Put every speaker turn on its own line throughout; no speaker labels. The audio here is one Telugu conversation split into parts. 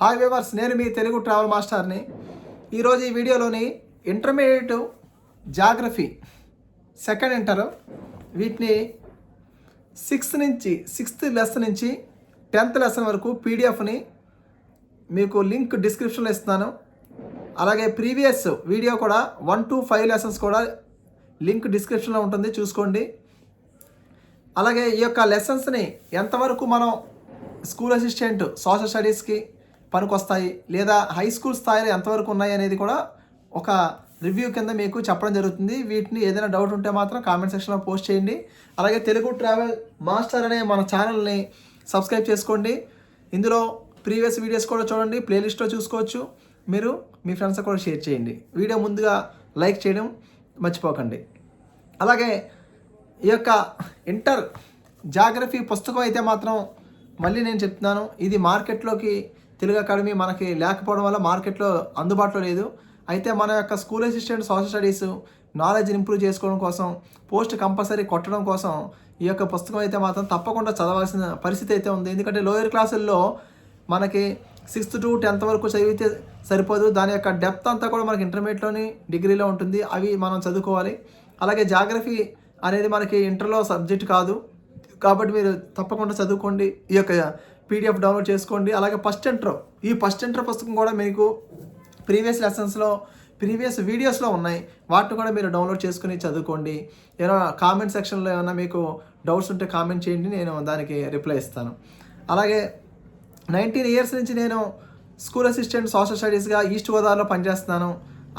హాయ్ వివర్స్ నేను మీ తెలుగు ట్రావెల్ మాస్టర్ని. ఈరోజు ఈ వీడియోలోని ఇంటర్మీడియట్ జాగ్రఫీ సెకండ్ ఇంటర్ వీటిని సిక్స్త్ నుంచి సిక్స్త్ లెసన్ నుంచి టెన్త్ లెసన్ వరకు పీడిఎఫ్ని మీకు లింక్ డిస్క్రిప్షన్లో ఇస్తున్నాను. అలాగే ప్రీవియస్ వీడియో కూడా వన్ టు ఫైవ్ లెసన్స్ కూడా లింక్ డిస్క్రిప్షన్లో ఉంటుంది చూసుకోండి. అలాగే ఈ యొక్క లెసన్స్ని ఎంతవరకు మనం స్కూల్ అసిస్టెంట్ సోషల్ స్టడీస్కి పనికొస్తాయి లేదా హై స్కూల్ స్థాయిలో ఎంతవరకు ఉన్నాయి అనేది కూడా ఒక రివ్యూ కింద మీకు చెప్పడం జరుగుతుంది. వీటిని ఏదైనా డౌట్ ఉంటే మాత్రం కామెంట్ సెక్షన్లో పోస్ట్ చేయండి. అలాగే తెలుగు ట్రావెల్ మాస్టర్ అనే మన ఛానల్ని సబ్స్క్రైబ్ చేసుకోండి. ఇందులో ప్రీవియస్ వీడియోస్ కూడా చూడండి ప్లేలిస్ట్లో చూసుకోవచ్చు. మీరు మీ ఫ్రెండ్స్ కూడా షేర్ చేయండి. వీడియో ముందుగా లైక్ చేయడం మర్చిపోకండి. అలాగే ఈ యొక్క ఇంటర్ జాగ్రఫీ పుస్తకం అయితే మాత్రం మళ్ళీ నేను చెప్తున్నాను. ఇది మార్కెట్లోకి తెలుగు అకాడమీ మనకి లేకపోవడం వల్ల మార్కెట్లో అందుబాటులో లేదు. అయితే మన యొక్క school assistant social studies knowledge improve చేసుకోవడం కోసం పోస్ట్ కంపల్సరీ కొట్టడం కోసం ఈ యొక్క పుస్తకం అయితే మాత్రం తప్పకుండా చదవాల్సిన పరిస్థితి అయితే ఉంది. ఎందుకంటే లోయర్ క్లాసుల్లో మనకి సిక్స్త్ టు టెన్త్ వరకు చదివితే సరిపోదు. దాని యొక్క డెప్త్ అంతా కూడా మనకి ఇంటర్మీడియట్లోని డిగ్రీలో ఉంటుంది. అవి మనం చదువుకోవాలి. అలాగే జాగ్రఫీ అనేది మనకి ఇంటర్లో సబ్జెక్ట్ కాదు. కాబట్టి మీరు తప్పకుండా చదువుకోండి. ఈ యొక్క పీడిఎఫ్ డౌన్లోడ్ చేసుకోండి. అలాగే ఫస్ట్ ఇంటర్ ఈ ఫస్ట్ ఇంటర్ పుస్తకం కూడా మీకు ప్రీవియస్ లెసన్స్లో ప్రీవియస్ వీడియోస్లో ఉన్నాయి. వాటిని కూడా మీరు డౌన్లోడ్ చేసుకుని చదువుకోండి. ఏమైనా కామెంట్ సెక్షన్లో ఏమైనా మీకు డౌట్స్ ఉంటే కామెంట్ చేయండి. నేను దానికి రిప్లై ఇస్తాను. అలాగే నైన్టీన్ ఇయర్స్ నుంచి నేను స్కూల్ అసిస్టెంట్ సోషల్ స్టడీస్గా ఈస్ట్ గోదావరిలో పనిచేస్తున్నాను.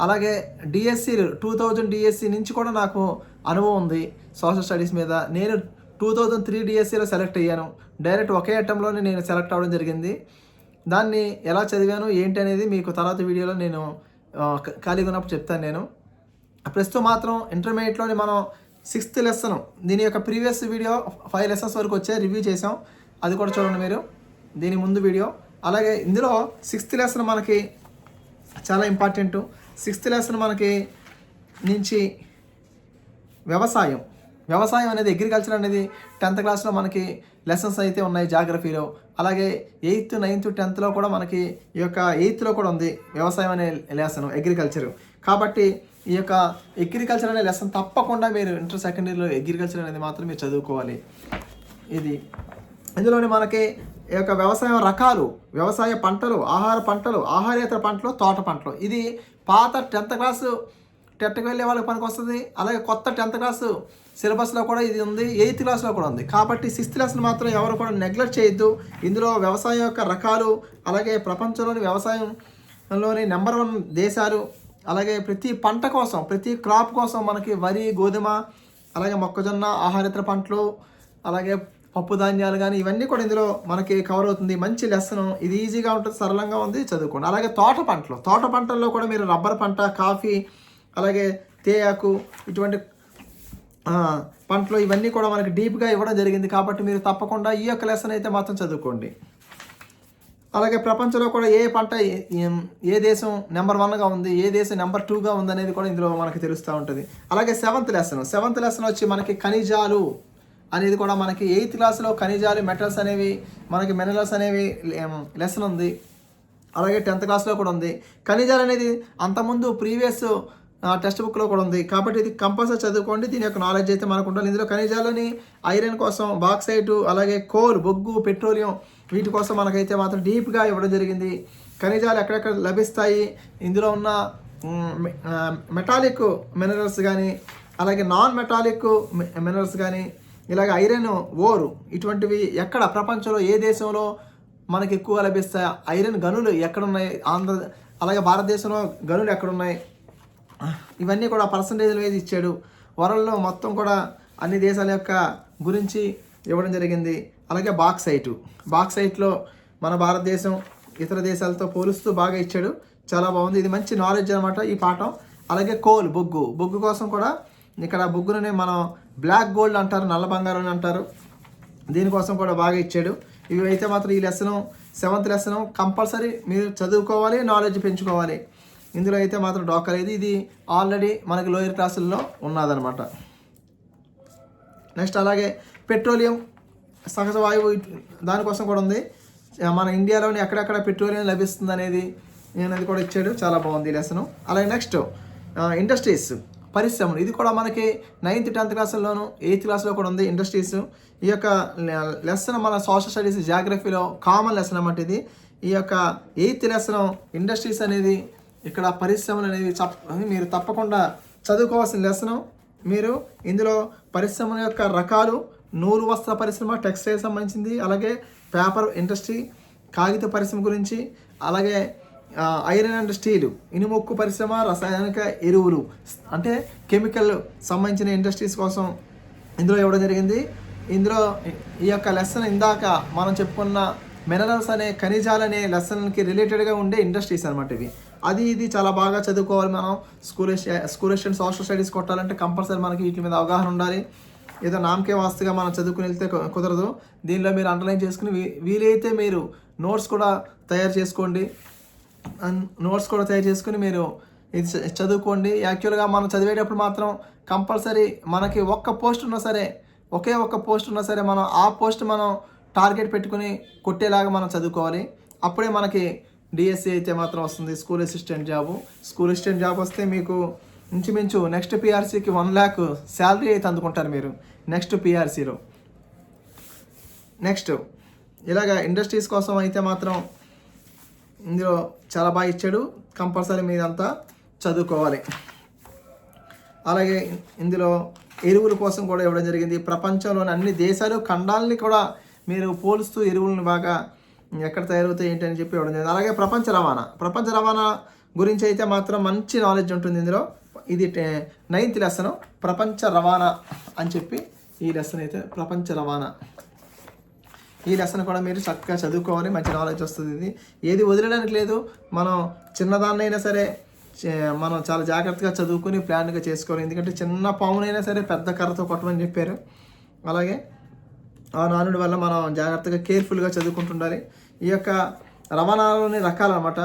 అలాగే డిఎస్సి టూ థౌజండ్ డిఎస్సి నుంచి కూడా నాకు అనుభవం ఉంది సోషల్ స్టడీస్ మీద. నేను టూ థౌజండ్ త్రీ డిఎస్సిలో సెలెక్ట్ అయ్యాను. డైరెక్ట్ ఒకే అటెంప్ట్లోనే నేను సెలెక్ట్ అవ్వడం జరిగింది. దాన్ని ఎలా చదివాను ఏంటి అనేది మీకు తర్వాత వీడియోలో నేను ఖాళీగా ఉన్నప్పుడు చెప్తాను నేను. ప్రస్తుతం మాత్రం ఇంటర్మీడియట్లోని మనం సిక్స్త్ లెసన్ దీని యొక్క ప్రీవియస్ వీడియో ఫైవ్ లెసన్స్ వరకు వచ్చే రివ్యూ చేసాం అది కూడా చూడండి మీరు దీని ముందు వీడియో. అలాగే ఇందులో సిక్స్త్ లెసన్ మనకి చాలా ఇంపార్టెంట్. సిక్స్త్ లెసన్ మనకి నుంచి వ్యవసాయం వ్యవసాయం అనేది అగ్రికల్చర్ అనేది టెన్త్ క్లాస్లో మనకి లెసన్స్ అయితే ఉన్నాయి జాగ్రఫీలో అలాగే ఎయిత్ నైన్త్ టెన్త్లో కూడా మనకి ఈ యొక్క ఎయిత్లో కూడా ఉంది వ్యవసాయం అనే లెసన్ అగ్రికల్చర్ కాబట్టి ఈ యొక్క అగ్రికల్చర్ అనే లెసన్ తప్పకుండా మీరు ఇంటర్ సెకండ్ ఇయర్లో అగ్రికల్చర్ అనేది మాత్రం మీరు చదువుకోవాలి. ఇది. ఇందులోని మనకి ఈ యొక్క వ్యవసాయం రకాలు వ్యవసాయ పంటలు ఆహార పంటలు ఆహారేతర పంటలు తోట పంటలు. ఇది పాత టెన్త్ క్లాసు టెట్కి వెళ్ళే వాళ్ళకి పనికి వస్తుంది. అలాగే కొత్త టెన్త్ క్లాసు సిలబస్లో కూడా ఇది ఉంది ఎయిత్ క్లాస్లో కూడా ఉంది. కాబట్టి సిక్స్త్ క్లాస్ని మాత్రం ఎవరు కూడా నెగ్లెక్ట్ చేయొద్దు. ఇందులో వ్యవసాయం యొక్క రకాలు అలాగే ప్రపంచంలోని వ్యవసాయంలోని నెంబర్ వన్ దేశాలు అలాగే ప్రతి పంట కోసం ప్రతి క్రాప్ కోసం మనకి వరి గోధుమ అలాగే మొక్కజొన్న ఆహారేతర పంటలు అలాగే పప్పు ధాన్యాలు కానీ ఇవన్నీ కూడా ఇందులో మనకి కవర్ అవుతుంది. మంచి లెసన్. ఇది ఈజీగా ఉంటుంది సరళంగా ఉంది చదువుకోండి. అలాగే తోట పంటలు. తోట పంటల్లో కూడా మీరు రబ్బర్ పంట కాఫీ అలాగే తేయాకు ఇటువంటి పంటలు ఇవన్నీ కూడా మనకి డీప్గా ఇవ్వడం జరిగింది కాబట్టి మీరు తప్పకుండా ఈ యొక్క లెసన్ అయితే మాత్రం చదువుకోండి. అలాగే ప్రపంచంలో కూడా ఏ పంట ఏ- ఏ దేశం నెంబర్ వన్గా ఉంది ఏ దేశం నెంబర్ టూగా ఉంది అనేది కూడా ఇందులో మనకి తెలుస్తూ ఉంటుంది. అలాగే సెవెంత్ లెసన్ సెవెంత్ లెసన్ వచ్చి మనకి ఖనిజాలు అనేది కూడా మనకి ఎయిత్ క్లాస్లో ఖనిజాలు మెటల్స్ అనేవి మనకి మినరల్స్ అనేవి లెసన్ ఉంది. అలాగే టెన్త్ క్లాస్లో కూడా ఉంది. ఖనిజాలు అనేది అంతకుముందు ప్రీవియస్ టెక్స్ట్ బుక్లో కూడా ఉంది. కాబట్టి ఇది కంపల్సరీ చదువుకోండి. దీని యొక్క నాలెడ్జ్ అయితే మనకు ఉండాలి. ఇందులో ఖనిజాలని ఐరన్ కోసం బాక్సైట్ అలాగే కోల్ బొగ్గు పెట్రోలియం వీటి కోసం మనకైతే మాత్రం డీప్గా ఇవ్వడం జరిగింది. ఖనిజాలు ఎక్కడెక్కడ లభిస్తాయి? ఇందులో ఉన్న మెటాలిక్ మినరల్స్ కానీ అలాగే నాన్ మెటాలిక్ మినరల్స్ కానీ ఇలాగ ఐరన్ ఓరు ఇటువంటివి ఎక్కడ ప్రపంచంలో ఏ దేశంలో మనకి ఎక్కువ లభిస్తాయి? ఐరన్ గనులు ఎక్కడున్నాయి? ఆంధ్ర అలాగే భారతదేశంలో గనులు ఎక్కడున్నాయి? ఇవన్నీ కూడా పర్సంటేజ్ వైజ్ ఇచ్చాడు. వరల్డ్లో మొత్తం కూడా అన్ని దేశాల యొక్క గురించి ఇవ్వడం జరిగింది. అలాగే బాక్సైటు. బాక్సైట్లో మన భారతదేశం ఇతర దేశాలతో పోలుస్తూ బాగా ఇచ్చాడు. చాలా బాగుంది. ఇది మంచి నాలెడ్జ్ అనమాట ఈ పాఠం. అలాగే కోల్ బొగ్గు. బొగ్గు కోసం కూడా ఇక్కడ బొగ్గుని మనం బ్లాక్ గోల్డ్ అంటారు నల్ల బంగారం అని అంటారు. దీనికోసం కూడా బాగా ఇచ్చాడు. ఇవి అయితే మాత్రం ఈ లెసన్ సెవెంత్ లెసన్ కంపల్సరీ మీరు చదువుకోవాలి నాలెడ్జ్ పెంచుకోవాలి. ఇందులో అయితే మాత్రం డోకా లేదు ఇది ఆల్రెడీ మనకి లోయర్ క్లాసుల్లో ఉన్నదనమాట నెక్స్ట్ అలాగే పెట్రోలియం సహజ వాయువు దానికోసం కూడా ఉంది. మన ఇండియాలోని ఎక్కడెక్కడ పెట్రోలియం లభిస్తుంది అనేది అనేది కూడా ఇచ్చాడు. చాలా బాగుంది లెసన్ అలాగే నెక్స్ట్ ఇండస్ట్రీస్ పరిశ్రమలు. ఇది కూడా మనకి నైన్త్ టెన్త్ క్లాసుల్లోనూ ఎయిత్ క్లాస్లో కూడా ఉంది ఇండస్ట్రీస్ ఈ యొక్క లెసన్ మన సోషల్ స్టడీస్ జాగ్రఫీలో కామన్ లెసన్ అన్నమాట ఇది. ఈ యొక్క ఎయిత్ లెసన్ ఇండస్ట్రీస్ అనేది ఇక్కడ పరిశ్రమలు అనేవి చప్ మీరు తప్పకుండా చదువుకోవాల్సిన లెసను మీరు ఇందులో పరిశ్రమల యొక్క రకాలు నూలు వస్త్ర పరిశ్రమ టెక్స్టైల్ సంబంధించింది అలాగే పేపర్ ఇండస్ట్రీ కాగిత పరిశ్రమ గురించి అలాగే ఐరన్ అండ్ స్టీల్ ఇనుముక్కు పరిశ్రమ రసాయనిక ఎరువులు అంటే కెమికల్ సంబంధించిన ఇండస్ట్రీస్ కోసం ఇందులో ఇవ్వడం జరిగింది. ఇందులో ఈ యొక్క లెసన్ ఇందాక మనం చెప్పుకున్న మినరల్స్ అనే ఖనిజాలు అనే లెసన్కి రిలేటెడ్గా ఉండే ఇండస్ట్రీస్ అనమాట ఇవి. అది ఇది చాలా బాగా చదువుకోవాలి మనం. School school and social studies కొట్టాలంటే కంపల్సరీ మనకి వీటి మీద అవగాహన ఉండాలి. ఏదో నామకే వాస్తుగా మనం చదువుకుని వెళ్తే కుదరదు. దీనిలో మీరు అండర్లైన్ చేసుకుని వీ- వీలైతే మీరు నోట్స్ కూడా తయారు చేసుకోండి. నోట్స్ కూడా తయారు చేసుకుని మీరు ఇది చదువుకోండి. యాక్చువల్గా మనం చదివేటప్పుడు మాత్రం కంపల్సరీ మనకి ఒక్క పోస్ట్ ఉన్నా సరే ఒకే ఒక్క పోస్ట్ ఉన్నా సరే మనం ఆ పోస్ట్ మనం టార్గెట్ పెట్టుకుని కొట్టేలాగా మనం చదువుకోవాలి. అప్పుడే మనకి డిఎస్సి అయితే మాత్రం వస్తుంది school assistant job. School assistant job వస్తే మీకు ఇంచుమించు నెక్స్ట్ పిఆర్సీకి వన్ ల్యాక్ శాలరీ అయితే అందుకుంటారు మీరు నెక్స్ట్ పిఆర్సీలో నెక్స్ట్ ఇలాగ ఇండస్ట్రీస్ కోసం అయితే మాత్రం ఇందులో చాలా బాగా ఇచ్చాడు. కంపల్సరీ మీదంతా చదువుకోవాలి. అలాగే ఇందులో ఎరువుల కోసం కూడా ఇవ్వడం జరిగింది. ప్రపంచంలోని అన్ని దేశాలు ఖండాలని కూడా మీరు పోలుస్తూ ఎరువులను బాగా ఎక్కడ తయారవుతాయి ఏంటి అని చెప్పి ఇవ్వడం జరిగింది. అలాగే ప్రపంచ రవాణా. ప్రపంచ రవాణా గురించి అయితే మాత్రం మంచి నాలెడ్జ్ ఉంటుంది ఇందులో. ఇది నైన్త్ లెసన్ ప్రపంచ రవాణా అని చెప్పి ఈ లెసన్ అయితే ప్రపంచ రవాణా. ఈ లెసన్ కూడా మీరు చక్కగా చదువుకోవాలి మంచి నాలెడ్జ్ వస్తుంది ఇది. ఏది వదిలేయడానికి లేదు మనం చిన్నదాన్నైనా సరే చే- మనం చాలా జాగ్రత్తగా చదువుకుని ప్లాన్గా చేసుకోవాలి ఎందుకంటే చిన్న పామునైనా సరే పెద్ద కర్రతో కొట్టమని చెప్పారు. అలాగే ఆ నానుడి వల్ల మనం జాగ్రత్తగా కేర్ఫుల్గా చదువుకుంటుండాలి. ఈ యొక్క రవాణాలోని రకాలన్నమాట.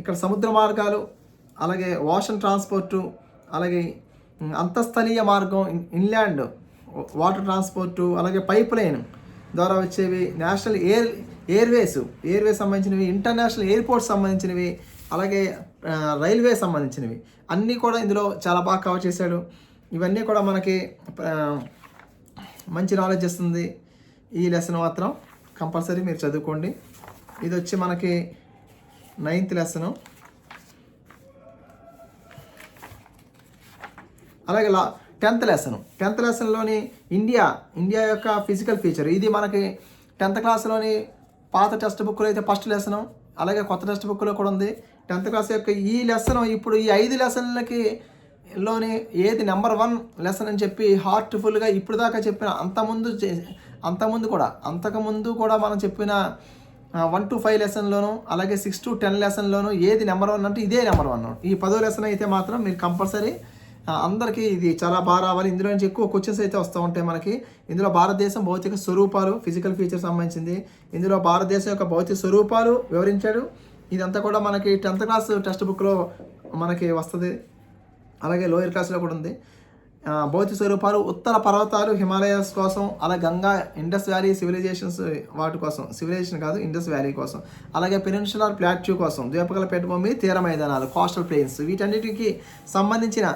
ఇక్కడ సముద్ర మార్గాలు అలాగే ఓషన్ ట్రాన్స్పోర్టు అలాగే ఉమ్, అంతఃస్థలీయ మార్గం ఇన్లాండ్ వాటర్ ట్రాన్స్పోర్టు అలాగే పైప్ లైన్ ద్వారా వచ్చేవి నేషనల్ ఎయిర్ ఎయిర్వేస్ ఎయిర్వేస్ సంబంధించినవి ఇంటర్నేషనల్ ఎయిర్పోర్ట్ సంబంధించినవి అలాగే రైల్వే సంబంధించినవి. అన్నీ కూడా ఇందులో చాలా బాగా కవర్ చేశాడు. ఇవన్నీ కూడా మనకి మంచి నాలెడ్జ్ ఇస్తుంది ఈ లెసన్ మాత్రం కంపల్సరీ మీరు చదువుకోండి. ఇది వచ్చి మనకి నైన్త్ లెసను అలాగే లా టెన్త్ లెసన్ టెన్త్ లెసన్లోని ఇండియా ఇండియా యొక్క ఫిజికల్ ఫీచర్ ఇది మనకి టెన్త్ క్లాస్లోని పాత టెక్స్ట్ బుక్లో అయితే ఫస్ట్ లెసన్ అలాగే కొత్త టెక్స్ట్ బుక్లో కూడా ఉంది. టెన్త్ క్లాస్ యొక్క ఈ లెసన్ ఇప్పుడు ఈ ఐదు లెసన్లకి లోని ఏది నెంబర్ వన్ లెసన్ అని చెప్పి హార్ట్ఫుల్గా ఇప్పుడు దాకా చెప్పిన అంతకుముందు చే- అంతకుముందు కూడా అంతకుముందు కూడా మనం చెప్పిన వన్ టు ఫైవ్ లెసన్లోను అలాగే సిక్స్ టు టెన్ లెసన్లోను ఏది నెంబర్ వన్ అంటే ఇదే నెంబర్ వన్. ఈ పదో లెసన్ అయితే మాత్రం మీరు కంపల్సరీ అందరికీ ఇది చాలా బాగా రావాలి. ఇందులో నుంచి ఎక్కువ క్వశ్చన్స్ అయితే వస్తూ ఉంటాయి మనకి. ఇందులో భారతదేశం భౌతిక స్వరూపాలు ఫిజికల్ ఫీచర్ సంబంధించింది. ఇందులో భారతదేశం యొక్క భౌతిక స్వరూపాలు వివరించాడు. ఇదంతా కూడా మనకి టెన్త్ క్లాస్ టెక్స్ట్ బుక్లో మనకి వస్తుంది. అలాగే లోయర్ క్లాస్లో కూడా ఉంది. భౌతిక స్వరూపాలు ఉత్తర పర్వతాలు హిమాలయాస్ కోసం అలా గంగా ఇండస్ వ్యాలీ సివిలైజేషన్స్ వాటి కోసం సివిలైజేషన్ కాదు ఇండస్ వ్యాలీ కోసం అలాగే పెనిన్సులర్ ప్లాట్యూ కోసం ద్వీపకల పెట్టభూమి తీర మైదానాలు కోస్టల్ ప్లేన్స్ వీటన్నిటికి సంబంధించిన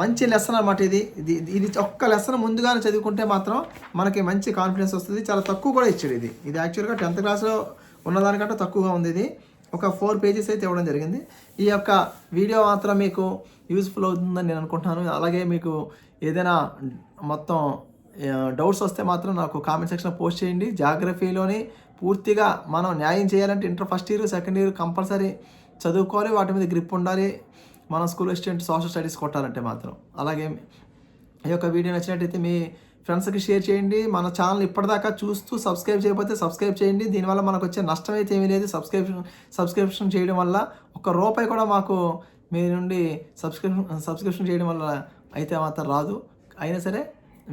మంచి లెసన్ అనమాట ఇది. ఇది ఇది ఒక్క లెసన్ ముందుగానే చదువుకుంటే మాత్రం మనకి మంచి కాన్ఫిడెన్స్ వస్తుంది. చాలా తక్కువ కూడా ఇచ్చాడు ఇది. ఇది యాక్చువల్గా టెన్త్ క్లాస్లో ఉన్నదానికంటే తక్కువగా ఉంది ఇది. ఒక ఫోర్ పేజెస్ అయితే ఇవ్వడం జరిగింది. ఈ యొక్క వీడియో మాత్రం మీకు యూస్ఫుల్ అవుతుందని నేను అనుకుంటున్నాను. అలాగే మీకు ఏదైనా మొత్తం డౌట్స్ వస్తే మాత్రం నాకు కామెంట్ సెక్షన్ పోస్ట్ చేయండి. జాగ్రఫీలోని పూర్తిగా మనం న్యాయం చేయాలంటే inter first year second year compulsory చదువుకోవాలి. వాటి మీద గ్రిప్ ఉండాలి. మనం స్కూల్ స్టూడెంట్ సోషల్ స్టడీస్ కొట్టాలంటే మాత్రం. అలాగే ఈ యొక్క వీడియో నచ్చినట్టయితే మీ ఫ్రెండ్స్కి షేర్ చేయండి. మన ఛానల్ ఇప్పటిదాకా చూస్తూ సబ్స్క్రైబ్ చేయకపోతే సబ్స్క్రైబ్ చేయండి. దీనివల్ల మనకు వచ్చే నష్టం అయితే ఏమీ లేదు. సబ్స్క్రిప్షన్ సబ్స్క్రిప్షన్ చేయడం వల్ల ఒక రూపాయి కూడా మాకు మీ నుండి సబ్స్క్రిప్షన్ సబ్స్క్రిప్షన్ చేయడం వల్ల అయితే మాత్రం రాదు. అయినా సరే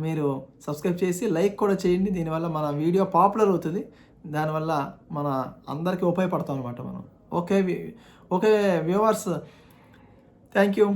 మీరు సబ్స్క్రైబ్ చేసి లైక్ కూడా చేయండి. దీనివల్ల మన వీడియో పాపులర్ అవుతుంది. దానివల్ల మన అందరికీ ఉపయోగపడతాం అనమాట మనం. Okay okay viewers. Thank you.